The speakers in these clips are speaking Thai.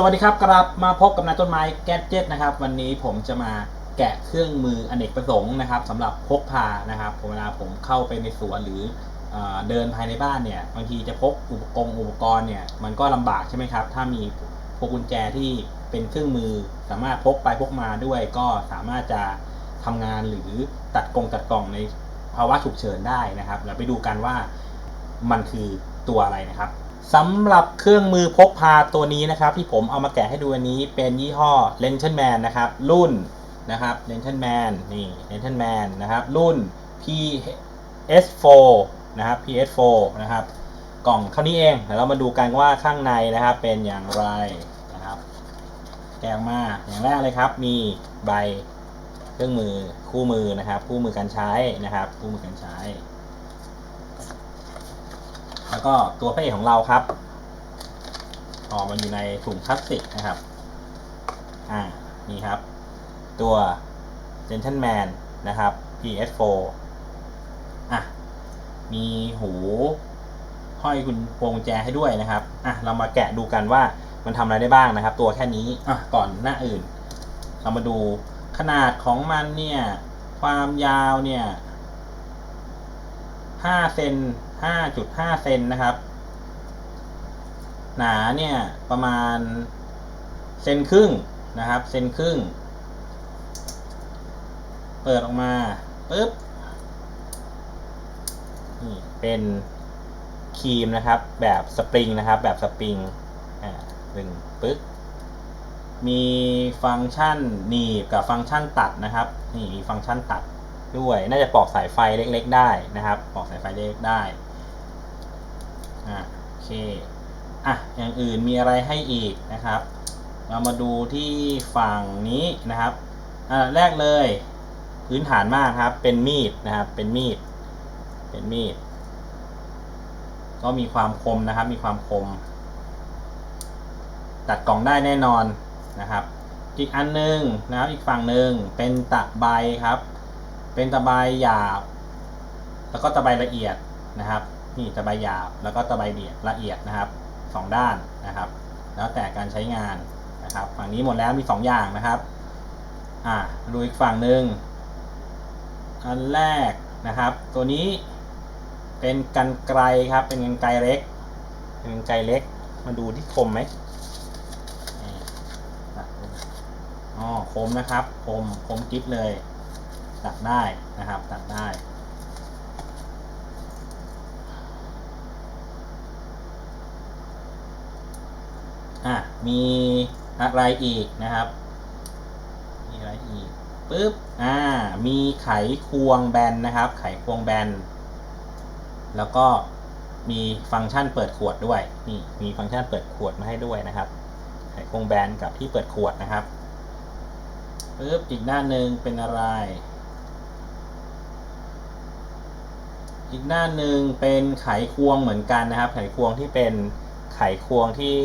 สวัสดีครับกลับมาพบกับนายต้นไม้แกดเจ็ตนะครับ วันนี้ผมจะมาแกะเครื่องมืออเนกประสงค์นะครับสำหรับพกพานะครับเวลาผมเข้าไปในสวนหรือเอเดินภายในบ้านเนี่ยบางทีจะพกอุปกรณ์อุปกรณ์เนี่ยมันก็ลำบากใช่ไหมครับ ถ้ามีพวกกุญแจที่เป็นเครื่องมือ สามารถพกไปพกมาด้วยก็สามารถจะทำงานหรือตัดกลงตัดกล่องในภาวะฉุกเฉินได้นะครับเราไปดูกันว่ามันคือตัวอะไรนะครับ สำหรับเครื่องมือพกพาตัวนี้นะครับ ที่ผมเอามาแกะให้ดูอันนี้เป็นยี่ห้อ l e n t i o n Man นะครับ รุ่นนะครับ l e n t i o n Man นี่ l e n t i o n Man นะครับ รุ่น PS4 นะครับ PS4 นะครับ กล่องเท่านี้เองเดี๋ยวเรามาดูกันว่าข้างในนะครับ เป็นอย่างไรนะครับแกะมาอย่างแรกเลยครับ มีใบเครื่องมือคู่มือนะครับ คู่มือการใช้นะครับ คู่มือการใช้ แล้วก็ตัวพระเอกของเราครับออกมันอยู่ในถุงพลาสติกนะครับ อ่า นี่ครับ ตัว Gentleman นะครับ PS4 อะ มีหูห้อยคุณพวงแจให้ด้วยนะครับ อะ เรามาแกะดูกันว่ามันทำอะไรได้บ้างนะครับ ตัวแค่นี้ อะ ก่อนหน้าอื่น เรามาดูขนาดของมันเนี่ย ความยาวเนี่ย 5เซน5.5 เซนนะครับ หนาเนี่ยประมาณเซนครึ่งนะครับ เซนครึ่ง เปิดออกมาปึ๊บนี่เป็นครีมนะครับ แบบสปริงนะครับ แบบสปริงอ่าดึงปึ๊บมีฟังก์ชันหนีบกับฟังก์ชันตัดนะครับ นี่มีฟังก์ชันตัด ด้วย น่าจะปอกสายไฟเล็ก ๆ ได้นะครับ ปอกสายไฟเล็กๆได้อะโอเคอะอย่างอื่นมีอะไรให้อีกนะครับ เรามาดูที่ฝั่งนี้นะครับอ่าแรกเลยพื้นฐานมากครับ เป็นมีดนะครับ เป็นมีด เป็นมีด ก็มีความคมนะครับ มีความคม ตัดกล่องได้แน่นอนนะครับ อีกอันหนึงนะครับ อีกฝั่งหนึ่งเป็นตะไบครับ เป็นตะไบหยาบ แล้วก็ตะไบละเอียดนะครับนี่ตะไบหยาบแล้วก็ตะไบเดียดละเอียดนะครับสองด้านนะครับ แล้วแต่การใช้งานนะครับ ฝั่งนี้หมดแล้วมีสองอย่างนะครับอ่าดูอีกฝั่งหนึ่งอันแรกนะครับ ตัวนี้เป็นกันไกรครับ เป็นกันไกรเล็ก เป็นกันไกรเล็ก มาดูที่คมไหมอ๋อคมนะครับ คม คมกิ๊บเลย ตัดได้นะครับตัดได้ อะมีอะไรอีกนะครับ มีอะไรอีกปึ๊บอ่ามีไขควงแบนนะครับ ไขควงแบน แล้วก็มีฟังก์ชันเปิดขวดด้วยนี่มีฟังก์ชันเปิดขวดมาให้ด้วยนะครับ ไขควงแบนกับที่เปิดขวดนะครับปึ๊บอีกด้านหนึ่งเป็นอะไร อีกด้านหนึ่งเป็นไขควงเหมือนกันนะครับ ไขควงที่เป็นไขควงที่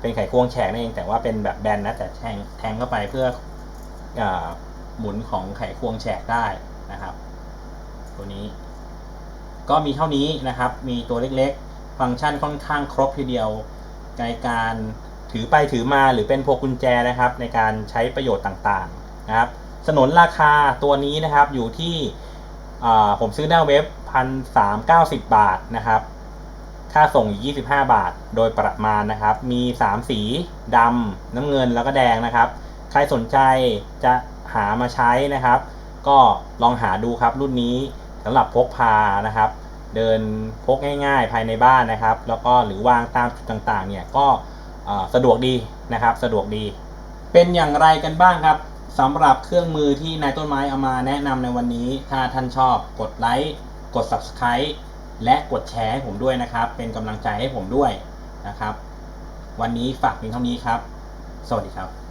เป็นไขควงแฉกนั่นเองแต่ว่าเป็นแบบแบนนะแต่แทงแทงเข้าไปเพื่ออหมุนของไขควงแฉกได้นะครับ ตัวนี้ ก็มีเท่านี้นะครับ มีตัวเล็กๆ ฟังก์ชันค่อนข้างครบทีเดียวในการถือไปถือมาหรือเป็นพวงกุญแจนะครับ ในการใช้ประโยชน์ต่างๆนะครับ สนนราคาตัวนี้นะครับอยู่ที่ ผมซื้อหน้าเว็บพันสามเก้าสิบบาทนะครับ ค่าส่งอยู่25บาทโดยประมาณนะครับ มี3สีดำน้ำเงินแล้วก็แดงนะครับ ใครสนใจจะหามาใช้นะครับ ก็ลองหาดูครับรุ่นนี้สำหรับพกพานะครับ เดินพกง่าย ๆ ภายในบ้านนะครับ แล้วก็หรือวางตามจุดต่างๆ เนี่ยก็สะดวกดีนะครับ สะดวกดี เป็นอย่างไรกันบ้างครับ สำหรับเครื่องมือที่นายต้นไม้เอามาแนะนำในวันนี้ ถ้าท่านชอบกดไลค์กด Subscribe และกดแชร์ให้ผมด้วยนะครับ เป็นกำลังใจให้ผมด้วยนะครับ วันนี้ฝากเพียงเท่านี้ครับ สวัสดีครับ